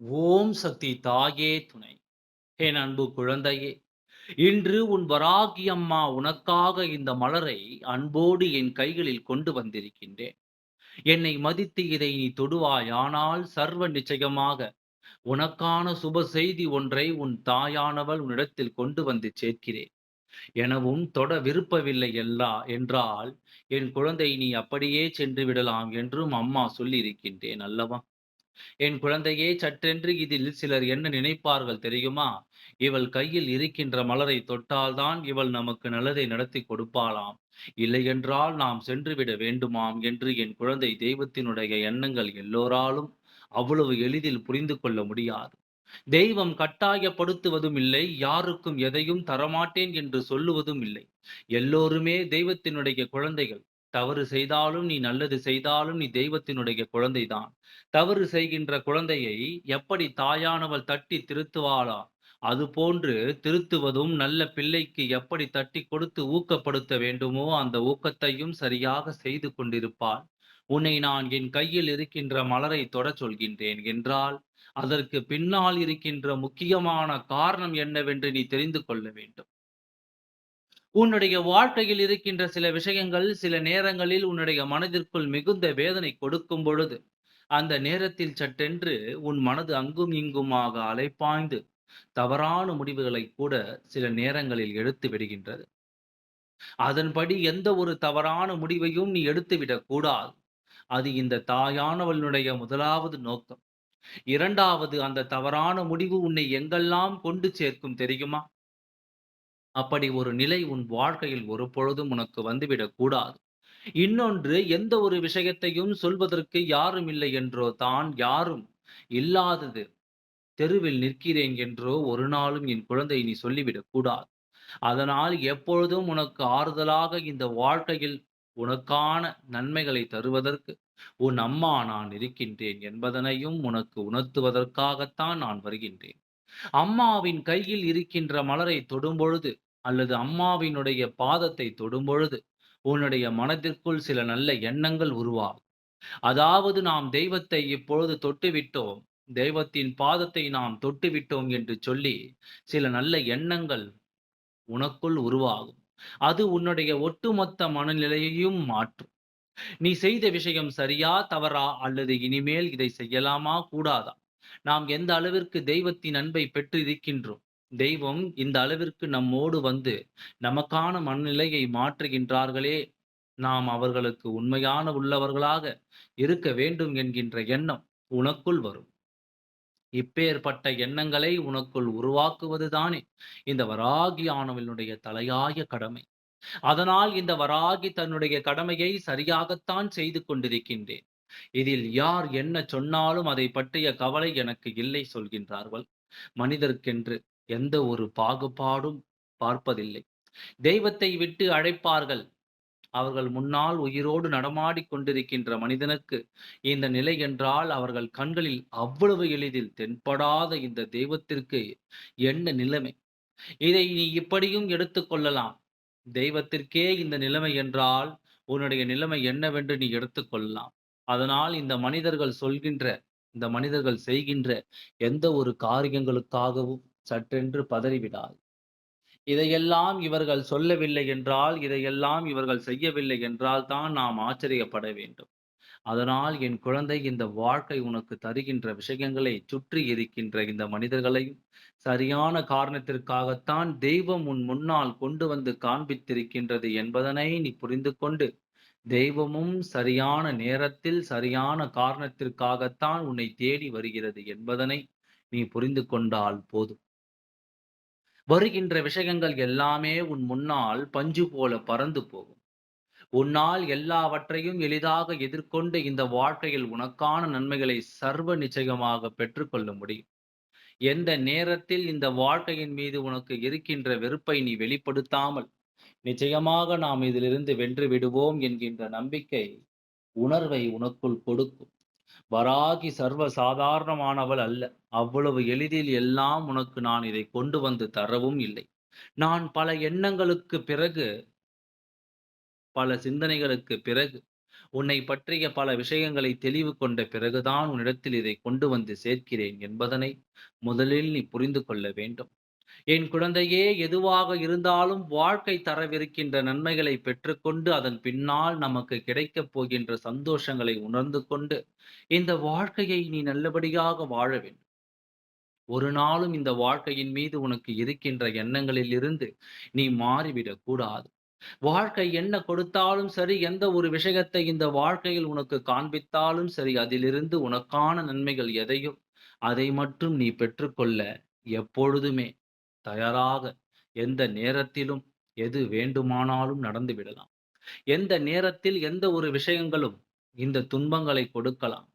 ஓம் சக்தி தாயே துணை. என் அன்பு குழந்தையே இன்று உன் வராகி அம்மா உனக்காக இந்த மலரை அன்போடு என் கைகளில் கொண்டு வந்திருக்கின்றேன். என்னை மதித்து இதை நீ தொடுவாயானால் சர்வ நிச்சயமாக உனக்கான சுப செய்தி ஒன்றை உன் தாயானவள் உன்னிடத்தில் கொண்டு வந்து சேர்க்கிறேன். எனவும் தொட விருப்பவில்லை எல்லா என்றால் என் குழந்தை நீ அப்படியே சென்று விடலாம் என்றும் அம்மா சொல்லியிருக்கின்றேன் அல்லவா? என் குழந்தையே சற்றென்று இதில் சிலர் என்ன நினைப்பார்கள் தெரியுமா? இவள் கையில் இருக்கின்ற மலரை தொட்டால்தான் இவள் நமக்கு நல்லதை நடத்தி கொடுப்பாளாம். இல்லையென்றால் நாம் சென்றுவிட வேண்டுமாம் என்று என் குழந்தை தெய்வத்தினுடைய எண்ணங்கள் எல்லோராலும் அவ்வளவு எளிதில் புரிந்து கொள்ள முடியாது. தெய்வம் கட்டாயப்படுத்துவதும் இல்லை யாருக்கும் எதையும் தரமாட்டேன் என்று சொல்லுவதும் இல்லை. எல்லோருமே தெய்வத்தினுடைய குழந்தைகள். தவறு செய்தாலும் நீ நல்லது செய்தாலும் நீ தெய்வத்தினுடைய குழந்தைதான். தவறு செய்கின்ற குழந்தையை எப்படி தாயானவள் தட்டி திருத்துவாளா? அதுபோன்று திருத்துவதும் நல்ல பிள்ளைக்கு எப்படி தட்டி கொடுத்து ஊக்கப்படுத்த வேண்டுமோ அந்த ஊக்கத்தையும் சரியாக செய்து கொண்டிருப்பாள். உன்னை நான் என் கையில் இருக்கின்ற மலரை தொடச் சொல்கின்றேன் என்றால் அதற்கு பின்னால் இருக்கின்ற முக்கியமான காரணம் என்னவென்று நீ தெரிந்து கொள்ள வேண்டும். உன்னுடைய வாழ்க்கையில் இருக்கின்ற சில விஷயங்கள் சில நேரங்களில் உன்னுடைய மனதிற்குள் மிகுந்த வேதனை கொடுக்கும் பொழுது அந்த நேரத்தில் சட்டென்று உன் மனது அங்கும் இங்குமாக அலைப்பாய்ந்து தவறான முடிவுகளை கூட சில நேரங்களில் எடுத்து விடுகின்றது. அதன்படி எந்த ஒரு தவறான முடிவையும் நீ எடுத்துவிடக் கூடாது. அது இந்த தாயானவளுடைய முதலாவது நோக்கம். இரண்டாவது அந்த தவறான முடிவு உன்னை எங்கெல்லாம் கொண்டு சேர்க்கும் தெரியுமா? அப்படி ஒரு நிலை உன் வாழ்க்கையில் ஒரு பொழுதும் உனக்கு வந்துவிடக் கூடாது. இன்னொன்று எந்த ஒரு விஷயத்தையும் சொல்வதற்கு யாரும் இல்லை என்றோ தான் யாரும் இல்லாதது தெருவில் நிற்கிறேன் என்றோ ஒரு நாளும் என் குழந்தை நீ சொல்லிவிடக் கூடாது. அதனால் எப்பொழுதும் உனக்கு ஆறுதலாக இந்த வாழ்க்கையில் உனக்கான நன்மைகளை தருவதற்கு உன் அம்மா நான் இருக்கின்றேன் என்பதனையும் உனக்கு உணர்த்துவதற்காகத்தான் நான் வருகின்றேன். அம்மாவின் கையில் இருக்கின்ற மலரை தொடும்பொழுது அல்லது அம்மாவினுடைய பாதத்தை தொடும்பொழுது உன்னுடைய மனதிற்குள் சில நல்ல எண்ணங்கள் உருவாகும். அதாவது நாம் தெய்வத்தை இப்பொழுது தொட்டுவிட்டோம் தெய்வத்தின் பாதத்தை நாம் தொட்டுவிட்டோம் என்று சொல்லி சில நல்ல எண்ணங்கள் உனக்குள் உருவாகும். அது உன்னுடைய ஒட்டுமொத்த மனநிலையையும் மாற்றும். நீ செய்த விஷயம் சரியா தவறா அல்லது இனிமேல் இதை செய்யலாமா கூடாதா? நாம் எந்த அளவிற்கு தெய்வத்தின் அன்பை பெற்று இருக்கின்றோம் தெய்வம் இந்த அளவிற்கு நம்மோடு வந்து நமக்கான மனநிலையை மாற்றுகின்றார்களே. நாம் அவர்களுக்கு உண்மையான உள்ளவர்களாக இருக்க வேண்டும் என்கின்ற எண்ணம் உனக்குள் வரும். இப்பேற்பட்ட எண்ணங்களை உனக்குள் உருவாக்குவதுதானே இந்த வராகி ஆனவனுடைய தலையாய கடமை. அதனால் இந்த வராகி தன்னுடைய கடமையை சரியாகத்தான் செய்து கொண்டிருக்கின்றேன். இதில் யார் என்ன சொன்னாலும் அதை பற்றிய கவலை எனக்கு இல்லை சொல்கின்றார்கள். மனிதர்க்கென்று எந்த ஒரு பாகுபாடும் பார்ப்பதில்லை. தெய்வத்தை விட்டு அழைப்பார்கள். அவர்கள் முன்னால் உயிரோடு நடமாடிக் கொண்டிருக்கின்ற மனிதனுக்கு இந்த நிலை என்றால் அவர்கள் கண்களில் அவ்வளவு எளிதில் தென்படாத இந்த தெய்வத்திற்கு என்ன நிலைமை? இதை நீ இப்படியும் எடுத்துக்கொள்ளலாம் தெய்வத்திற்கே இந்த நிலைமை என்றால் உன்னுடைய நிலைமை என்னவென்று நீ எடுத்துக்கொள்ளலாம் அதனால் இந்த மனிதர்கள் சொல்கின்ற இந்த மனிதர்கள் செய்கின்ற எந்த ஒரு காரியங்களுக்காகவும் சற்றென்று பதறிவிடாது இதையெல்லாம் இவர்கள் சொல்லவில்லை என்றால் இதையெல்லாம் இவர்கள் செய்யவில்லை என்றால் தான் நாம் ஆச்சரியப்பட வேண்டும். அதனால் என் குழந்தை இந்த வாழ்க்கை உனக்கு தருகின்ற விஷயங்களை சுற்றி இருக்கின்ற இந்த மனிதர்களையும் சரியான காரணத்திற்காகத்தான் தெய்வம் உன் முன்னால் கொண்டு வந்து காண்பித்திருக்கின்றது என்பதனை நீ புரிந்து கொண்டு தெய்வமும் சரியான நேரத்தில் சரியான காரணத்திற்காகத்தான் உன்னை தேடி வருகிறது என்பதனை நீ புரிந்து கொண்டால் போதும். வருகின்ற விஷயங்கள் எல்லாமே உன் முன்னால் பஞ்சு போல பறந்து போகும். உன்னால் எல்லாவற்றையும் எளிதாக எதிர்கொண்டு இந்த வாழ்க்கையில் உனக்கான நன்மைகளை சர்வ நிச்சயமாக பெற்றுக்கொள்ள முடியும். எந்த நேரத்தில் இந்த வாழ்க்கையின் மீது உனக்கு இருக்கின்ற வெறுப்பை நீ வெளிப்படுத்தாமல் நிச்சயமாக நாம் இதிலிருந்து வென்று விடுவோம் என்கின்ற நம்பிக்கை உணர்வை உனக்குள் கொடுக்கும். வராகி சர்வ சாதாரணமானவள் அல்ல. அவ்வளவு எளிதில் எல்லாம் உனக்கு நான் இதை கொண்டு வந்து தரவும் இல்லை. நான் பல எண்ணங்களுக்கு பிறகு பல சிந்தனைகளுக்கு பிறகு உன்னை பற்றிய பல விஷயங்களை தெளிவு கொண்ட பிறகுதான் உன்னிடத்தில் இதை கொண்டு வந்து சேர்க்கிறேன் என்பதனை முதலில் நீ புரிந்து கொள்ள வேண்டும். என் குழந்தையே எதுவாக இருந்தாலும் வாழ்க்கை தரவிருக்கின்ற நன்மைகளை பெற்றுக்கொண்டு அதன் பின்னால் நமக்கு கிடைக்கப் போகின்ற சந்தோஷங்களை உணர்ந்து கொண்டு இந்த வாழ்க்கையை நீ நல்லபடியாக வாழ வேண்டும். ஒரு நாளும் இந்த வாழ்க்கையின் மீது உனக்கு இருக்கின்ற எண்ணங்களில் இருந்து நீ மாறிவிடக் கூடாது. வாழ்க்கை என்ன கொடுத்தாலும் சரி எந்த ஒரு விஷயத்தை இந்த வாழ்க்கையில் உனக்கு காண்பித்தாலும் சரி அதிலிருந்து உனக்கான நன்மைகள் எதையும் அதை மட்டும் நீ பெற்றுக்கொள்ள எப்பொழுதுமே தயாராக எந்த நேரத்திலும் எது வேண்டுமானாலும் நடந்து விடலாம். எந்த நேரத்தில் எந்த ஒரு விஷயங்களும் இந்த துன்பங்களை கொடுக்கலாம்.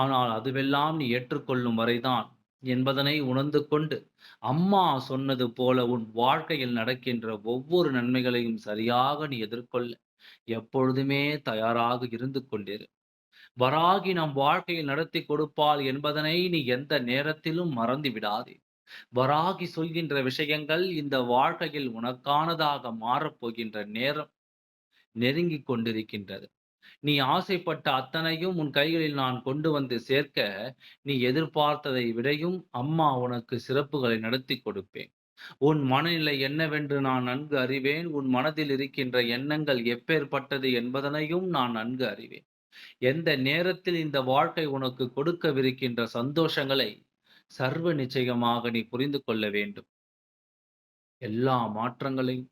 ஆனால் அதுவெல்லாம் நீ ஏற்றுக்கொள்ளும் வரைதான் என்பதனை உணர்ந்து கொண்டு அம்மா சொன்னது போல உன் வாழ்க்கையில் நடக்கின்ற ஒவ்வொரு நன்மைகளையும் சரியாக நீ எதிர்கொள்ள எப்பொழுதுமே தயாராக இருந்து கொண்டிரு. வராகி நம் வாழ்க்கையில் நடத்தி கொடுப்பாள் என்பதனை நீ எந்த நேரத்திலும் மறந்து விடாதே. வராகி சொல்கின்ற விஷயங்கள் இந்த வாழ்க்கையில் உனக்கானதாக மாறப்போகின்ற நேரம் நெருங்கிக் கொண்டிருக்கின்றது. நீ ஆசைப்பட்ட அத்தனையும் உன் கைகளில் நான் கொண்டு வந்து சேர்க்க நீ எதிர்பார்த்ததை விடையும் அம்மா உனக்கு சிறப்புகளை நடத்தி கொடுப்பேன். உன் மனநிலை என்னவென்று நான் நன்கு அறிவேன். உன் மனதில் இருக்கின்ற எண்ணங்கள் எப்பேற்பட்டது என்பதனையும் நான் நன்கு அறிவேன். எந்த நேரத்தில் இந்த வாழ்க்கை உனக்கு கொடுக்கவிருக்கின்ற சந்தோஷங்களை சர்வ நிச்சயமாக நீ புரிந்து கொள்ள வேண்டும். எல்லா மாற்றங்களையும்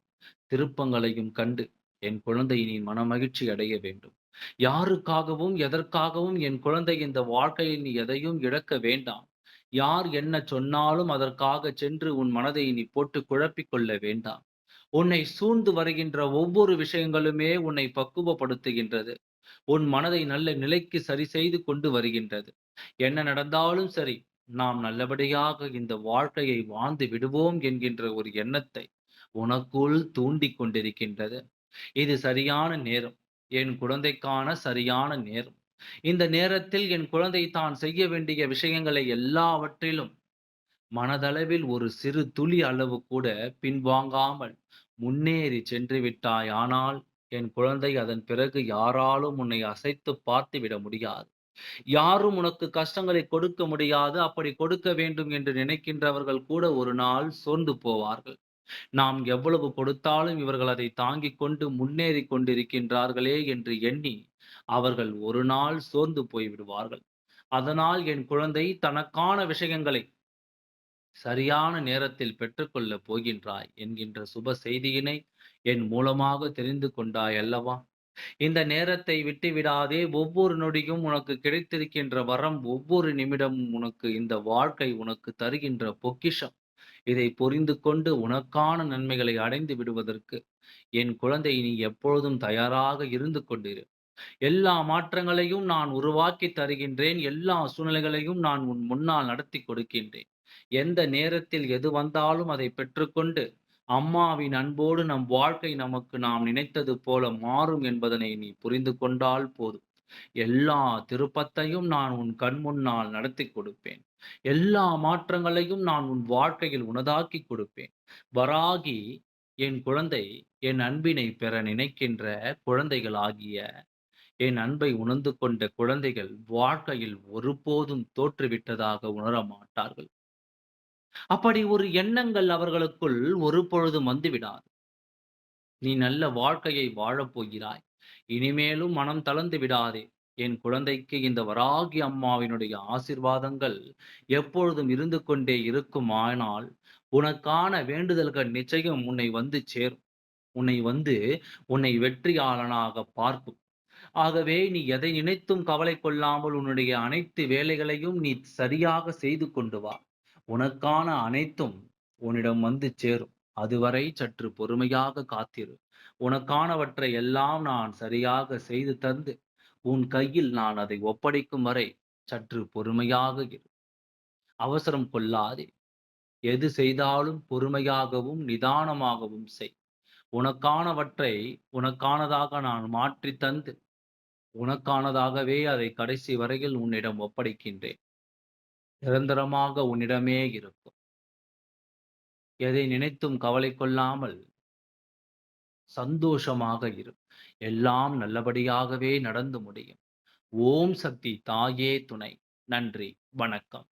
திருப்பங்களையும் கண்டு என் குழந்தை நீ மனமகிழ்ச்சி அடைய வேண்டும். யாருக்காகவும் எதற்காகவும் என் குழந்தை இந்த வாழ்க்கையில் நீ எதையும் இழக்க வேண்டாம். யார் என்ன சொன்னாலும் அதற்காக சென்று உன் மனதை நீ போட்டு குழப்பிக் கொள்ள வேண்டாம். உன்னை சூழ்ந்து வருகின்ற ஒவ்வொரு விஷயங்களுமே உன்னை பக்குவப்படுத்துகின்றது. உன் மனதை நல்ல நிலைக்கு சரி செய்து கொண்டு வருகின்றது. என்ன நடந்தாலும் சரி நாம் நல்லபடியாக இந்த வாழ்க்கையை வாழ்ந்து விடுவோம் என்கின்ற ஒரு எண்ணத்தை உனக்குள் தூண்டிக் கொண்டிருக்கின்றது. இது சரியான நேரம். என் குழந்தைக்கான சரியான நேரம். இந்த நேரத்தில் என் குழந்தை தான் செய்ய வேண்டிய விஷயங்களை எல்லாவற்றிலும் மனதளவில் ஒரு சிறு துளி அளவு கூட பின்வாங்காமல் முன்னேறி சென்று விட்டாய் ஆனால் என் குழந்தை அதன் பிறகு யாராலும் உன்னை அசைத்து பார்த்து விட முடியாது. யாரும் உனக்கு கஷ்டங்களை கொடுக்க முடியாது. அப்படி கொடுக்க வேண்டும் என்று நினைக்கின்றவர்கள் கூட ஒரு நாள் சோர்ந்து போவார்கள். நாம் எவ்வளவு கொடுத்தாலும் இவர்கள் அதை தாங்கிக் கொண்டு முன்னேறி கொண்டிருக்கின்றார்களே என்று எண்ணி அவர்கள் ஒரு நாள் சோர்ந்து போய்விடுவார்கள் அதனால் என் குழந்தை தனக்கான விஷயங்களை சரியான நேரத்தில் பெற்றுக்கொள்ளப் போகின்றாய் என்கின்ற சுப செய்தியினை என் மூலமாக தெரிந்து கொண்டாய் அல்லவா? இந்த நேரத்தை விட்டு விடாதே ஒவ்வொரு நொடியும் உனக்கு கிடைத்திருக்கின்ற வரம் ஒவ்வொரு நிமிடமும் உனக்கு இந்த வாழ்க்கை உனக்கு தருகின்ற பொக்கிஷம். இதை புரிந்து கொண்டு உனக்கான நன்மைகளை அடைந்து விடுவதற்கு என் குழந்தை நீ எப்பொழுதும் தயாராக இருந்து கொண்டிரு. எல்லா மாற்றங்களையும் நான் உருவாக்கி தருகின்றேன். எல்லா சூழ்நிலைகளையும் நான் உன் முன்னால் நடத்தி கொடுக்கின்றேன். எந்த நேரத்தில் எது வந்தாலும் அதை பெற்றுக்கொண்டு அம்மாவின் அன்போடு நம் வாழ்க்கை நமக்கு நாம் நினைத்தது போல மாறும் என்பதனை நீ புரிந்து கொண்டால் போதும். எல்லா திருப்பத்தையும் நான் உன் கண் முன்னால் நடத்தி கொடுப்பேன். எல்லா மாற்றங்களையும் நான் உன் வாழ்க்கையில் உனதாக்கி கொடுப்பேன். வராகி என் குழந்தை என் அன்பினை பெற நினைக்கின்ற குழந்தைகள் ஆகிய என் அன்பை உணர்ந்து கொண்ட குழந்தைகள் வாழ்க்கையில் ஒருபோதும் தோற்றுவிட்டதாக உணர மாட்டார்கள் அப்படி ஒரு எண்ணங்கள் அவர்களுக்குள் ஒரு பொழுதும் வந்துவிடாது நீ நல்ல வாழ்க்கையை வாழப் போகிறாய். இனிமேலும் மனம் தளர்ந்து விடாதே. என் குழந்தைக்கு இந்த வராகி அம்மாவினுடைய ஆசிர்வாதங்கள் எப்பொழுதும் இருந்து கொண்டே இருக்குமானால் உனக்கான வேண்டுதல்கள் நிச்சயம் உன்னை வந்து சேரும். உன்னை வந்து உன்னை வெற்றியாளனாக பார்க்கும். ஆகவே நீ எதை நினைத்தும் கவலை கொள்ளாமல் உன்னுடைய அனைத்து வேலைகளையும் நீ சரியாக செய்து கொண்டு வா. உனக்கான அனைத்தும் உன்னிடம் வந்து சேரும். அதுவரை சற்று பொறுமையாக காத்திரு. உனக்கானவற்றை எல்லாம் நான் சரியாக செய்து தந்து உன் கையில் நான் அதை ஒப்படைக்கும் வரை சற்று பொறுமையாக இரு. அவசரம் கொள்ளாதே. எது செய்தாலும் பொறுமையாகவும் நிதானமாகவும் செய். உனக்கானவற்றை உனக்கானதாக நான் மாற்றி தந்து உனக்கானதாகவே அதை கடைசி வரையில் உன்னிடம் ஒப்படைக்கின்றேன். நிரந்தரமாக உன்னிடமே இருக்கும் எதை நினைத்தும் கவலை கொள்ளாமல் சந்தோஷமாக இரு. எல்லாம் நல்லபடியாகவே நடந்து முடியும். ஓம் சக்தி தாயே துணை. நன்றி. வணக்கம்.